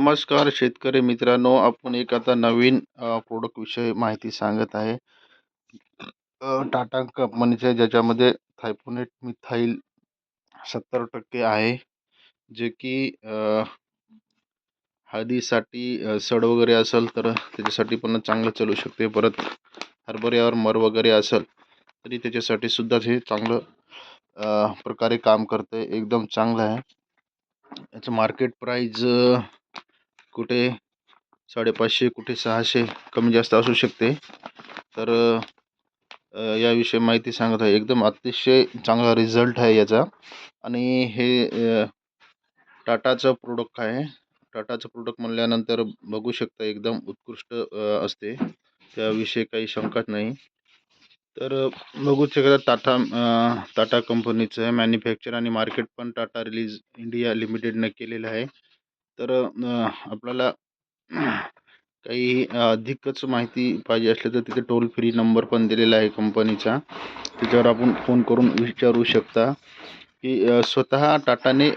नमस्कार शेतकरी मित्रांनो आपण एक आता नवीन प्रोडक्टविषयी माहिती सांगत आहे. टाटा कंपनीचे ज्याच्यामध्ये थायपोनेट मिथाईल सत्तर टक्के आहे. जे की हळदीसाठी सड वगैरे असेल तर त्याच्यासाठी पण चांगलं चालू शकते. परत हरभऱ्यावर मर वगैरे असेल तरी त्याच्यासाठी सुद्धा हे चांगलं प्रकारे काम करतं एकदम चांगलं आहे. याचं मार्केट प्राईज कुठे साडेपाचशे कुठे सहाशे कमी जास्त असू शकते. तर याविषयी माहिती सांगत आहे. एकदम अतिशय चांगला रिझल्ट आहे याचा. आणि हे टाटाचं प्रोडक्ट आहे. टाटाचं प्रोडक्ट म्हणल्यानंतर बघू शकता एकदम उत्कृष्ट असते. त्याविषयी काही शंकाच नाही. तर बघू शकता टाटा टाटा कंपनीचं आहे मॅन्युफॅक्चर आणि मार्केट पण टाटा रिलीज इंडिया लिमिटेडनं केलेलं आहे. तर आपल्याला काही अधिकच माहिती पाहिजे असली तर तिथे टोल फ्री नंबर पण दिलेला आहे कंपनीचा त्याच्यावर आपण फोन करून विचारू शकता की स्वतः टाटाने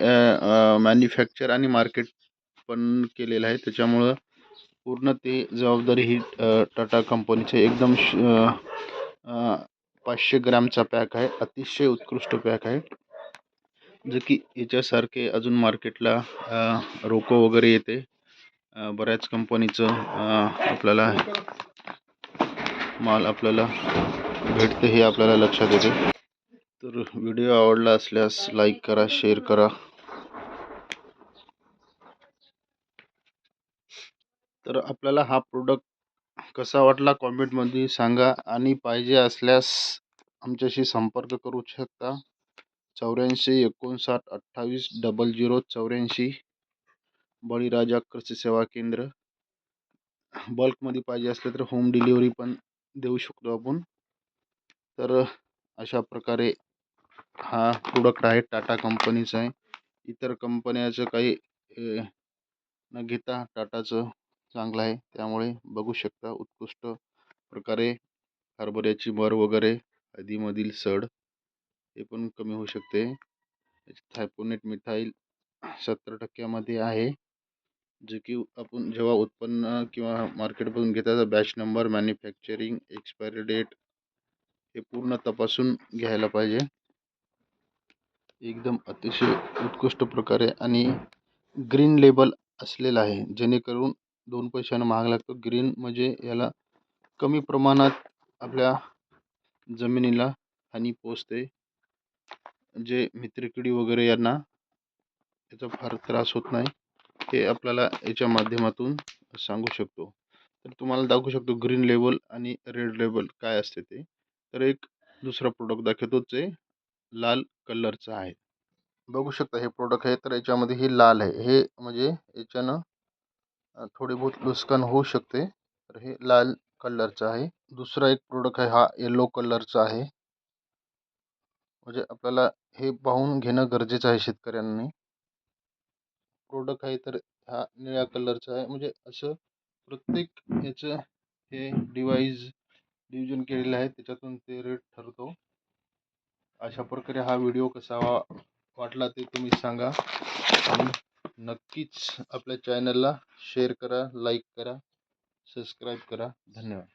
मॅन्युफॅक्चर आणि मार्केट पण केलेलं आहे. त्याच्यामुळं पूर्ण ते जबाबदारी ही टाटा कंपनीचे एकदम श पाचशे ग्रॅमचा पॅक आहे. अतिशय उत्कृष्ट पॅक आहे. जे की याच्यासारखे अजून मार्केटला रोको वगैरे येते. बऱ्याच कंपनीचं आपल्याला माल आपल्याला भेटते हे आपल्याला लक्षात येते. तर व्हिडिओ आवडला असल्यास लाईक करा शेअर करा. तर आपल्याला हा प्रोडक्ट कसा वाटला कॉमेंटमध्ये सांगा आणि पाहिजे असल्यास आमच्याशी संपर्क करू शकता. चौऱ्याऐंशी एकोणसाठ अठ्ठावीस डबल झिरो चौऱ्याऐंशी. बळीराजा कृषी सेवा केंद्र. बल्कमध्ये पाहिजे असले तर होम डिलिव्हरी पण देऊ शकतो आपण. तर अशा प्रकारे हा प्रोडक्ट आहे टाटा कंपनीचा आहे. इतर कंपन्याचं काही न घेता टाटाचं चांगलं आहे. त्यामुळे बघू शकता उत्कृष्ट प्रकारे हरभऱ्याची मर वगैरे आधीमधील सड. हे पण कमी होऊ शकते. थायपोनेट मिथाईल सत्तर टक्क्यामध्ये आहे. जे की आपण जेव्हा उत्पन्न किंवा मार्केटमधून घेता batch number manufacturing expiry date हे पूर्ण तपासून घ्यायला पाहिजे. एकदम अतिशय उत्कृष्ट प्रकारे आणि ग्रीन लेबल असलेलं आहे. जेणेकरून दोन पैशानं महाग लागतो. ग्रीन म्हणजे याला कमी प्रमाणात आपल्या जमिनीला हानी पोचते जे मित्रकिडी वगैरे यांना याचा फार त्रास होत नाही हे आपल्याला याच्या माध्यमातून सांगू शकतो. तर तुम्हाला दाखवू शकतो ग्रीन लेबल आणि रेड लेबल काय असते ते. तर एक दुसरा प्रोडक्ट दाखवतो जे लाल कलरचं आहे. बघू शकता हे प्रोडक्ट आहे तर याच्यामध्ये ही लाल आहे. हे म्हणजे याच्यानं थोडी बहुत नुकसान होऊ शकते. तर हे लाल कलरचं आहे. दुसरा एक प्रोडक्ट आहे हा येलो कलरचा आहे. म्हणजे आपल्याला हे पाहून घेणं गरजेचं आहे शेतकऱ्यांनी. प्रोडक्ट आहे तर हा निळ्या कलरचा आहे. म्हणजे असं प्रत्येक याचं हे डिवाईज डिव्हिजन केलेलं आहे. त्याच्यातून ते रेट ठरतो. अशा प्रकारे हा व्हिडिओ कसा वाटला ते तुम्ही सांगा. आणि नक्कीच आपल्या चॅनलला शेअर करा लाईक करा सबस्क्राईब करा. धन्यवाद.